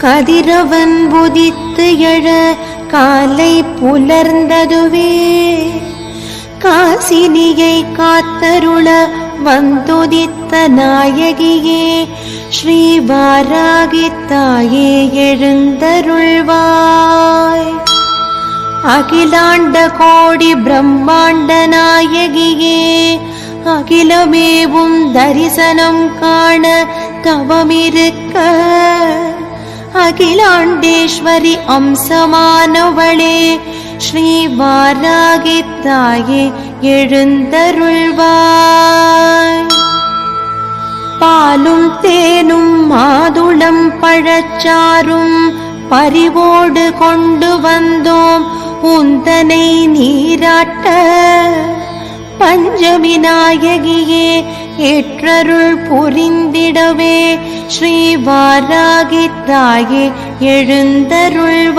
கதிரவன் புதித்து எழ காலை புலர்ந்ததுவே. காசினியை காத்தருள வந்துதித்த நாயகியே ஸ்ரீ வாராகி தாயே எழுந்தருள்வாய். அகிலாண்ட கோடி பிரம்மாண்ட நாயகியே அகிலமேவும் தரிசனம் காண தவமிருக்க. அகிலாண்டேஸ்வரி அம்சமானவளே ஸ்ரீ வாராகி தாயே எழுந்தருள்வாய். பாலும் தேனும் மாதுளம் பழச்சாரும் பறிவோடு கொண்டு வந்தோம் உந்தனை நீராட்ட. பஞ்சமி நாயகியே ஏற்றருள் புரிந்திடவே ஸ்ரீ வாராகித்தாயே எழுந்தருள்வாய்.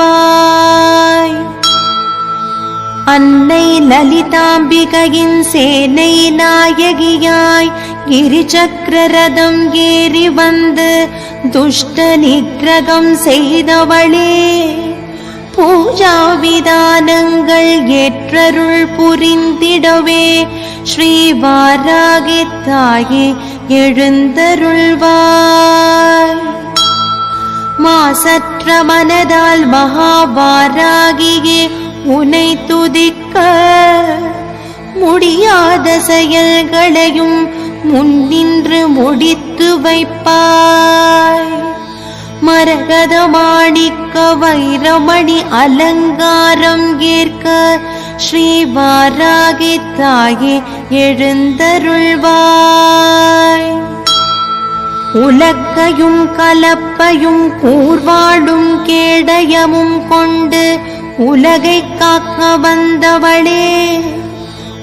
அன்னை லலிதாம்பிகையின் சேனை நாயகியாய் கிரிச்சக்கரதம் ஏறி வந்து துஷ்ட நிகிரகம் செய்தவளே. பூஜா விதானங்கள் ஏற்றருள் புரிந்திடவே. ஸ்ரீ வாராகித்தாயே எழுந்தருள்வாய். மாசற்ற மனதால் மகாபாராகியே உனை துதிக்க. முடியாத செயல்களையும் முன்னின்று முடித்து வைப்பாய். மரகத மாணிக்க வைரமணி அலங்காரம் ஏற்க ஸ்ரீ வாராகி தாயே எழுந்தருள்வாய். உலக்கையும் கலப்பையும் கூர்வாடும் கேடயமும் கொண்டு உலகை காக்க வந்தவளே.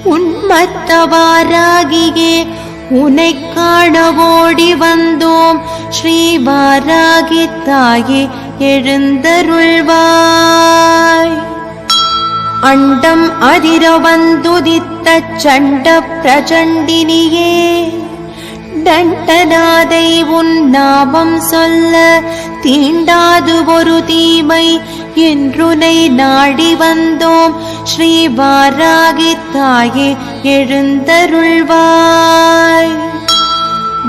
உன்மத்தவாராகியே உனை காண ஓடி வந்தோம். ஸ்ரீ வாராகி தாயே எழுந்தருள்வாய். அண்டம் அதிர வந்துதித்த சண்ட பிரச்சண்டினியே தண்டநாதை உன் நாமம் சொல்ல தீண்டாது ஒரு தீமை. என்றுனை நாடி வந்தோம். ஸ்ரீ வாராகி தாயே எழுந்தருள்வாய்.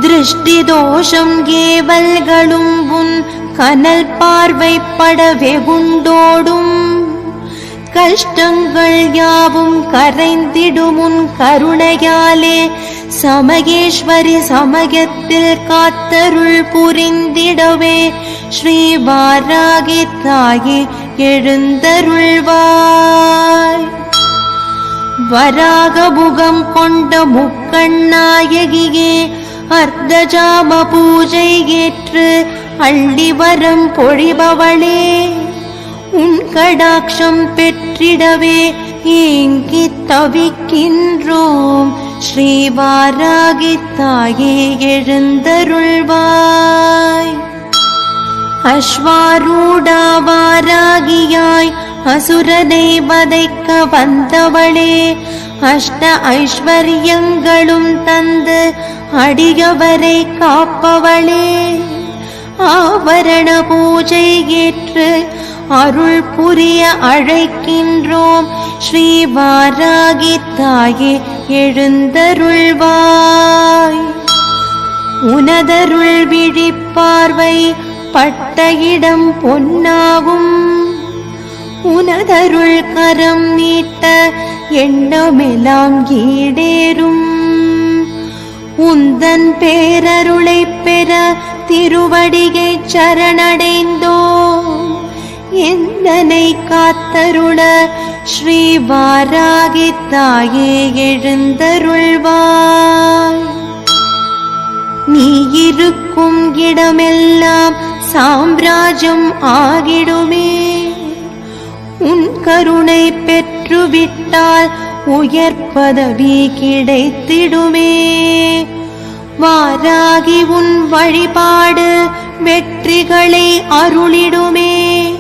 திருஷ்டி தோஷம் ஏவல்களும் உன் கனல் பார்வைப்பட வெகுண்டோடும் கஷ்டங்கள் யாவும் கரைந்திடுமுன் கருணையாலே. சமகேஸ்வரி சமயத்தில் காத்தருள் புரிந்திடவே. ஸ்ரீ வாராகி தாயே எழுந்தருள்வாய். வராக முகம் கொண்ட முக்கண்ணாயகியே அர்த்தஜாம பூஜை ஏற்று அள்ளி வரம் பொழிபவளே. உன் கடாட்சம் பெற்றிடவே ஏங்கி தவிக்கின்றோம். ஸ்ரீ வாராகி தாயே எழுந்தருள்வாய். அஸ்வாரூடாவாராகியாய் அசுர வதைக்க வந்தவளே அஷ்ட ஐஸ்வர்யங்களும் தந்து அடியவரை காப்பவளே. ஆவரண பூஜை ஏற்று அருள் புரிய அழைக்கின்றோம் ஸ்ரீ வாராகி தாயே எழுந்தருள்வாய். உனதருள் விழிப்பார்வை பட்ட இடம் பொன்னாகும். உனதருள் கரம் நீட்ட எண்ணமெல்லாம் ஈடேறும். உந்தன் பேரருளை பெற திருவடிகை சரணடைந்தோ. எந்தனை காத்தருள ஸ்ரீ வாராகி தாயே எழுந்தருள்வாய். நீ இருக்கும் இடமெல்லாம் சாம்ராஜ்யம் ஆகிடுமே. உன் கருணை பெற்றுவிட்டால் உயர் பதவி கிடைத்திடுமே. வாராகி உன் வழிபாடு வெற்றிகளை அருளிடுமே.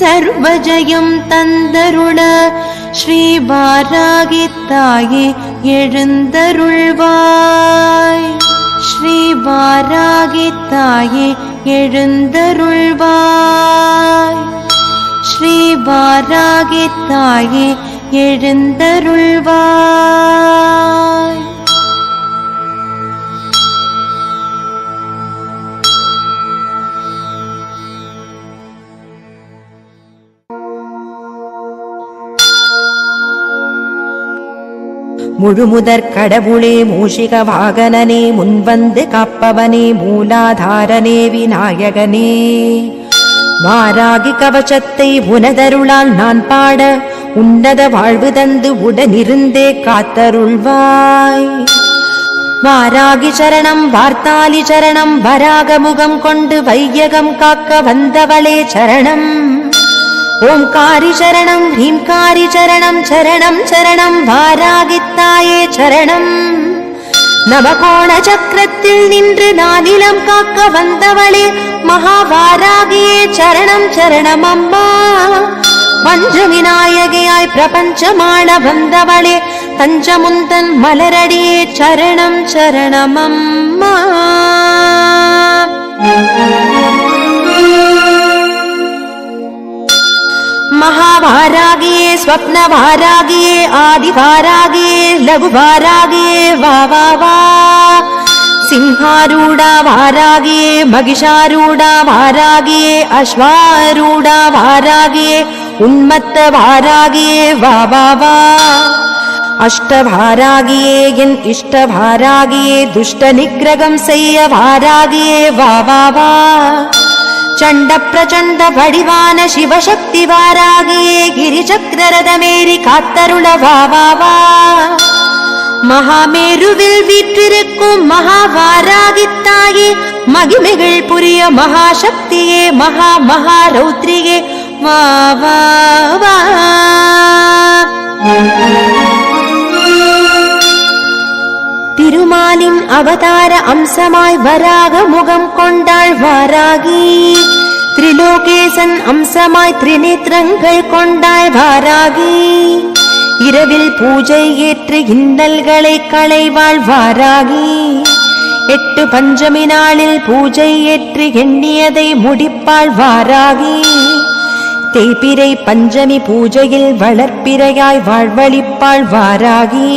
சர்வஜயம் தந்தருள ஸ்ரீ வாராகி தாயே எழுந்தருள்வாய். ஸ்ரீ வாராகி தாயே எழுந்தருள்வாய். ஸ்ரீ வாராகி தாயே எழுந்தருள்வாய். முழுமுதற் கடவுளே மூஷிக வாகனனே முன்வந்து காப்பவனே மூலாதாரனே விநாயகனே. வாராகி கவசத்தை உனதருளால் நான் பாட உன்னத வாழ்வு தந்து உடனிருந்தே காத்தருள்வாய். வாராகி சரணம் வார்த்தாலி சரணம் வராக முகம் கொண்டு வையகம் காக்க வந்தவளே சரணம். ஓம்காரி சரணம் ஹ்ரீம்காரி சரணம் சரணம் சரணம் வாராகித்தாயே சரணம். நவகோண சக்கரத்தில் நின்று நானிலம் காக்க வந்தவளே மகாவாராகியே சரணம் சரணம் அம்மா. பஞ்ச விநாயகையாய் பிரபஞ்சமாள வந்தவளே தஞ்சமுந்தன் மலரடியே சரணம் சரணம் அம்மா. മഹാഭാരാഗിയെ സ്വപ്നഭാരാഗിയെ ആദിഭാരാഗിയെ ലഘുഭാരാഗിയെ വാ വാ വാ. സിംഹാരൂഢ ഭാരാഗിയെ മഹിഷാരൂഢ ഭാരാഗിയെ അശ്വാരൂഢ ഭാരാഗിയെ ഉന്മത്ത ഭാരാഗിയെ വാ വാ വാ. അഷ്ടഭാരാഗിയെ എൻ ഇഷ്ടഭാരാഗിയെ ദുഷ്ടനിഗ്രഹം ചെയ്യ ഭാരാഗിയെ വാ വാ വാ. ಚಂಡ ಪ್ರಚಂಡ ವಡಿವಾನ ಶಿವಶಕ್ತಿ ವಾರಾಗಿಯೇ ಗಿರಿಚಕ್ರದ ಮೇರಿ ಕಾತ್ತರುಳ வாவா மகாமேருவில் வீற்றிருக்கும் மகாவாராகித்தாயே மகிமைகள் புரிய மகாசக்தியே மகா மகா ரௌத்ரியே வா வா வா திருமாலின் அவதார அம்சமாய் வராக முகம் கொண்டாள் வாராகி திரிலோகேசன் அம்சமாய் திரிநேத்திரங்கள் கொண்டாள் வாராகி இரவில் பூஜை ஏற்று இன்னல்களை களைவாள் வாராகி எட்டு பஞ்சமி நாளில் பூஜை ஏற்று எண்ணியதை முடிப்பாள் வாராகி தேய்பிரை பஞ்சமி பூஜையில் வளர்ப்பிரையாய் வாழ்வழிப்பாள் வாராகி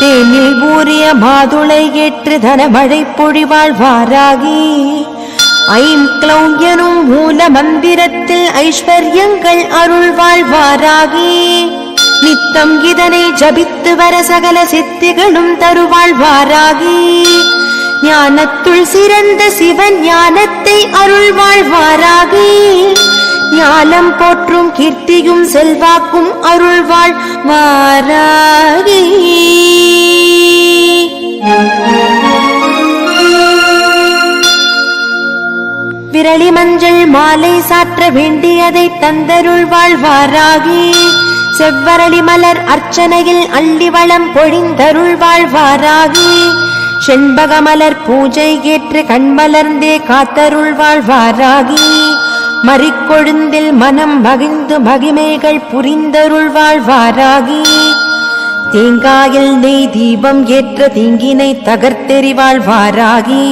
தேனில் ஊறிய மாதுளை ஏற்று தனமழை பொழிவாள் வாராகி ஐம் க்ளௌம் எனும் மூல மந்திரத்தில் ஐஸ்வர்யங்கள் அருள்வாள் வாராகி நித்தம் இதனை ஜபித்து வர சகல சித்திகளும் தருவாள் வாராகி ஞானத்துள் சிறந்த சிவன் ஞானத்தை அருள்வாள் வாராகி ஞானம் போற்றும் கீர்த்தியும் செல்வாக்கும் அருள்வாள் வாராகி மாலை சாற்ற வேண்டியதை தந்தருள் வாராகி செவ்வரளி மலர் அர்ச்சனையில் அள்ளி வளம் பொழிந்தருள் வாராகி செண்பக மலர் பூஜை ஏற்று கண்மலர்ந்தே காத்தருள் வாராகி மறிக்கொழுந்தில் மனம் மகிழ்ந்து மகிமைகள் புரிந்தருள் வாராகி தேங்காயில் நெய் தீபம் ஏற்ற தீங்கினை தகர்த்தெறிவாள் வாராகி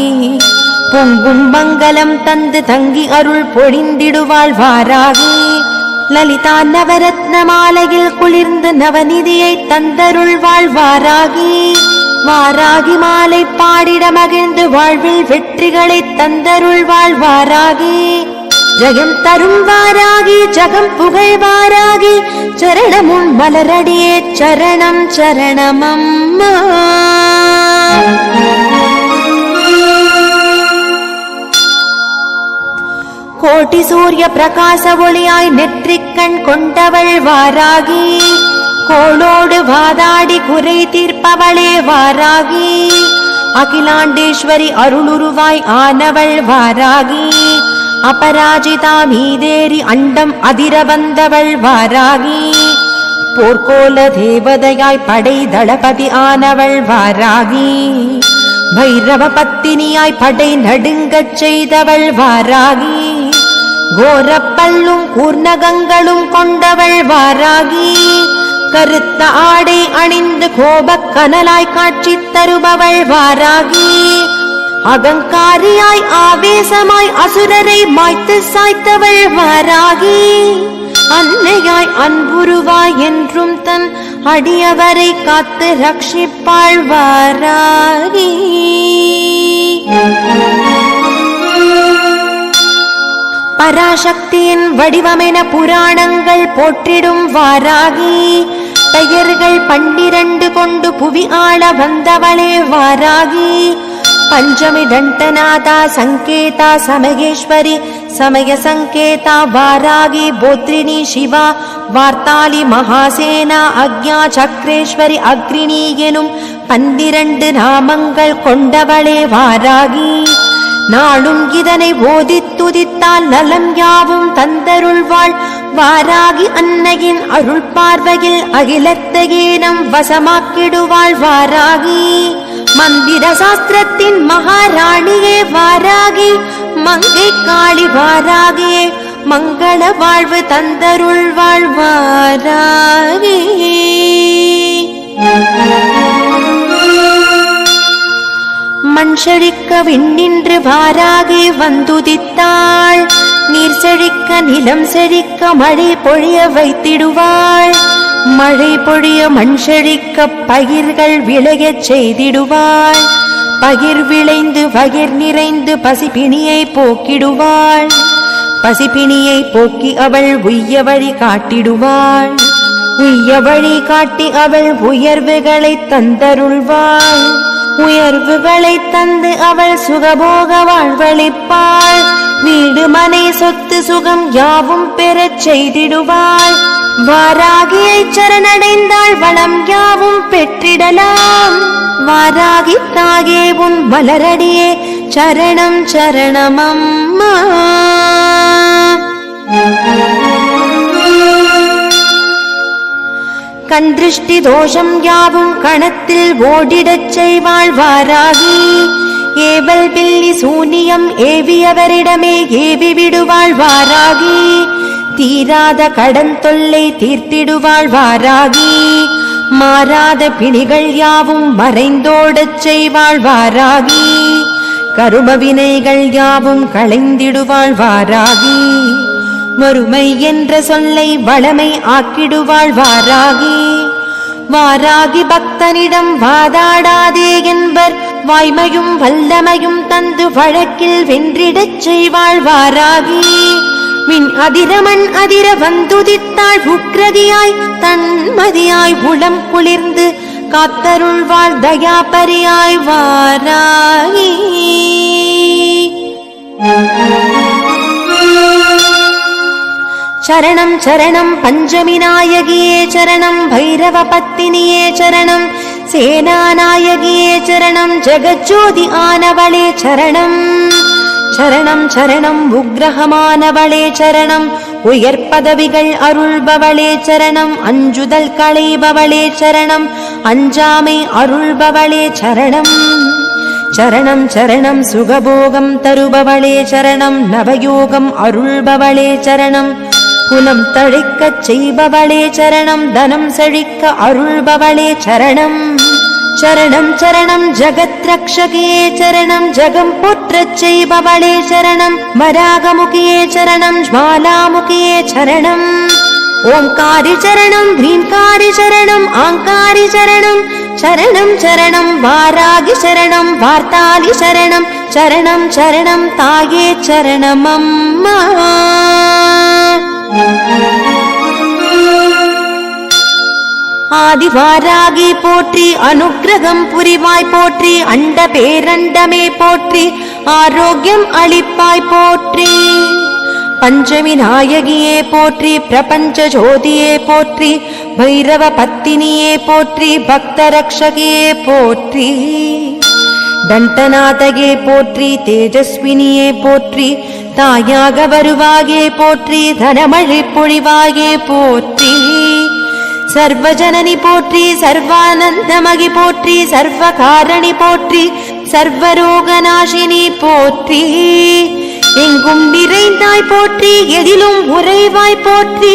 பொங்கும் மங்களம் தந்து தங்கி அருள் பொழிந்திடுவாள் வாராகி. லலிதா நவரத்ன மாலையில் குளிர்ந்து நவநிதியை தந்தருள்வாள் வாராகி. வாராகி மாலை பாடிட மகிழ்ந்து வாழ்வில் வெற்றிகளை தந்தருள்வாள் வாராகி. ஜெயம் தரும் வாராகி ஜகம் புகழ் வாராகி. சரணமுன் மலரடியே சரணம் சரணமம்மா. கோட்டி சூரிய பிரகாச ஒளியாய் நெற்றிக்கண் கொண்டவள் வாராகி. கோளோடு வாதாடி குறை தீர்ப்பவளே வாராகி. அகிலாண்டேஸ்வரி அருளுருவாய் ஆனவள் வாராகி. அபராஜிதா மீதேறி அண்டம் அதிர வந்தவள் வாராகி. போர்க்கோல தேவதையாய் படை தளபதி ஆனவள் வாராகி. பைரவ பத்தினியாய் படை நடுங்கச் செய்தவள் வாராகி. கோரப்பல்லும் கூர்ணகங்களும் கொண்டவள் வாராகி. கருத்த ஆடை அணிந்து கோபக் கனலாய் காட்சி தருபவள் வாராகி. அகங்காரியாய் ஆவேசமாய் அசுரரை மாய்த்து சாய்த்தவள் வாராகி. அன்னையாய் அன்புருவாய் என்றும் தன் அடியவரை காத்து ரட்சிப்பாள் வாரா. பராசக்தியின் வடிவமென புராணங்கள் போற்றிடும் வாராகி. பெயர்கள் பன்னிரண்டு கொண்டு புவி ஆள வந்தவளே வாராகி. பஞ்சமி தண்டநாதா சங்கேதா சமகேஸ்வரி சமய சங்கேதா வாராகி போத்ரிணி சிவா வார்த்தாலி மகாசேனா அக்ஞா சக்ரேஸ்வரி அக்ரிணி எனும் பன்னிரண்டு நாமங்கள் கொண்டவளே வாராகி. நாளும் இதனை ஓதி துதித்தால் நலம் யாவும் தந்தருள்வாள். வாராகி அன்னையின் அருள் பார்வையில் அகிலத்தையே நம் வசமாக்கிடுவாள். வாராகி மந்திர சாஸ்திரத்தின் மகாராணியே வாராகி மங்கை காளி வாராகியே மங்கள வாழ்வு தந்தருள் வாராகி. மண் செழிக்க விண்ணின்று வாராகி வந்துதித்தாள். நீர் செழிக்க நிலம் செழிக்க மழை பொழிய வைத்திடுவாள். மழை பொழிய மண் செழிக்க பயிர்கள் விளையச் செய்திடுவாள். பகிர் விளைந்து பகிர் நிறைந்து பசிப்பிணியை போக்கிடுவாள். பசிப்பிணியை போக்கி அவள் உய்ய வழி காட்டிடுவாள். உய்ய வழி காட்டி அவள் உயர்வுகளை தந்தருள்வாள். உயர்வுகளை தந்து அவள் சுகபோக வாழ்வழிப்பாள் வீடு மனை சொத்து சுகம் யாவும் பெறச் செய்திடுவாள். வாராகியை சரணடைந்தாள் வளம் யாவும் பெற்றிடலாம். வாராகி தாகே உன் மலரடியே சரணம் சரணமம்மா. கண் திருஷ்டி தோஷம் யாவும் கணத்தில் ஓடிடச் செய்வாள் வாராகி ஏவல் பில்லி சூனியம் ஏவியவரிடமே ஏவி விடுவாள் வாராகி தீராத கடன் தொல்லை தீர்த்திடுவாள் வாராகி மாறாத பிணிகள் யாவும் மறைந்தோடச் செய்வாள் வாராகி கரும வினைகள் யாவும் களைந்திடுவாள் வாராகி மறுமை என்ற சொல்லை வளமை ஆக்கிடுவாள் வாராகி வாராகி பக்தனிடம் வாதாடாதே என்பர் வாய்மையும் வல்லமையும் தந்து வழக்கில் வென்றிடச் செய்வாள் வாராகி மின் அதிரமன் அதிர வந்துதித்தாள் உக்ரதியாய் தன்மதியாய் உளம் குளிர்ந்து காத்தருள்வாள் தயாபரியாய் வாராகி Thank you. சரணம் சரணம் பஞ்சமி நாயகியே சரணம் பைரவ பத்தினியே சரணம் சேனாநாயகியே சரணம் ஜெகஜோதி ஆனவளே சரணம். சரணம் சரணம் உக்ரகமானவளே சரணம் உயர் பதவிகள் அருள்பவளே சரணம் அஞ்சுதல் களைபவளே சரணம் அஞ்சாமை அருள்பவளே சரணம். சரணம் சரணம் சுகபோகம் தருபவளே சரணம் நவயோகம் அருள்பவளே சரணம். குலம் தழைக்கச் செய்பவளே சரணம் தனம் செழிக்க அருள்பவளே சரணம். சரணம் சரணம் ஜகத் ரக்ஷகியே சரணம் ஜகம் போற்றச் செய்பவளே சரணம். மராகமுகியே சரணம் ஜ்வாலாமுகியே சரணம். ஓம்காரி சரணம் கிரீன்காரி சரணம் ஆங்காரி சரணம். சரணம் சரணம் வாராகி சரணம் வார்த்தாலி சரணம். சரணம் சரணம் தாயே சரணம் ஆதிவாராகி போற்றி அனுக்கிரகம் புரிவாய் போற்றி அண்ட பேரண்டமே போற்றி ஆரோக்கியம் அளிப்பாய் போற்றி. பஞ்சமி நாயகியே போற்றி பிரபஞ்ச ஜோதியே போற்றி பைரவ பத்தினியே போற்றி பக்த ரக்ஷகியே போற்றி. தண்டநாதகே போற்றி தேஜஸ்வினியே போற்றி தாயாக வருவாயே போற்றி தனமழை பொழிவாயே போற்றி. சர்வஜனனி போற்றி சர்வானந்தமகி போற்றி சர்வகாரணி போற்றி சர்வரோகநாசினி போற்றி. எங்கும் நிறைந்தாய் போற்றி எதிலும் உறைவாய் போற்றி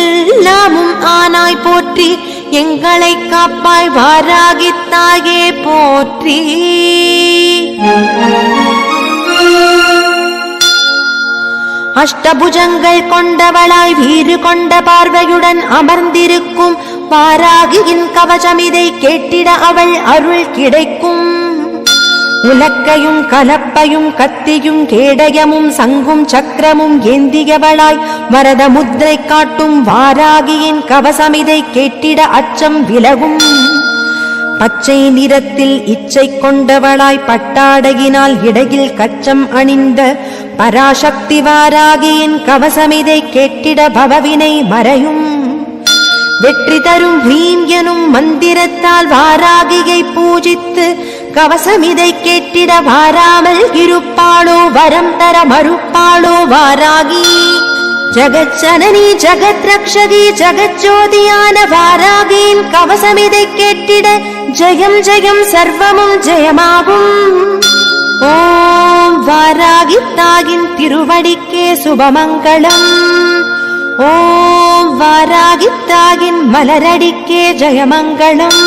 எல்லாமும் ஆனாய் போற்றி. எங்களை காப்பாய் வாராகித்தாயே போற்றி. அஷ்டபுஜங்கள் கொண்டவளாய் வீறு கொண்ட பார்வையுடன் அமர்ந்திருக்கும் பாராகியின் கவசம் இதை கேட்டிட அவள் அருள் கிடைக்கும். உலக்கையும் கலப்பையும் கத்தியும் கேடயமும் சங்கும் சக்கரமும் ஏந்தியவளாய் வரத முத்திரை காட்டும் வாராகியின் கவசம் இதை கேட்டிட அச்சம் விலகும். பச்சை நிறத்தில் இச்சை கொண்டவளாய் பட்டாடையினால் இடையில் கச்சம் அணிந்த பராசக்தி வாராகியின் கவசமிதை கேட்டிட பவவினை மறையும். வெற்றி தரும் வீம் எனும் மந்திரத்தால் வாராகியை பூஜித்து கவசமிதை கேட்டிட வாராமல் இருப்பாளோ வரம் தர மறுப்பாளோ வாராகி. ஜகஜனனி ஜகத் ரக்ஷகி ஜகஜோதியான வாராகியின் கவசமிதை கேட்டிட ஜெயம் ஜெயம் சர்வமும் ஜெயமாகும். ஓம் வாராகி தாயின் திருவடிக்கே சுபமங்களம் ஓம் வாராகி தாயின் மலரடிக்கே ஜெயமங்களம்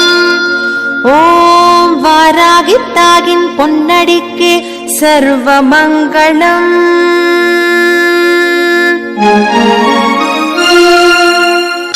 ஓம் வாராகி தாயின் பொன்னடிக்கே சர்வமங்களம் Thank you.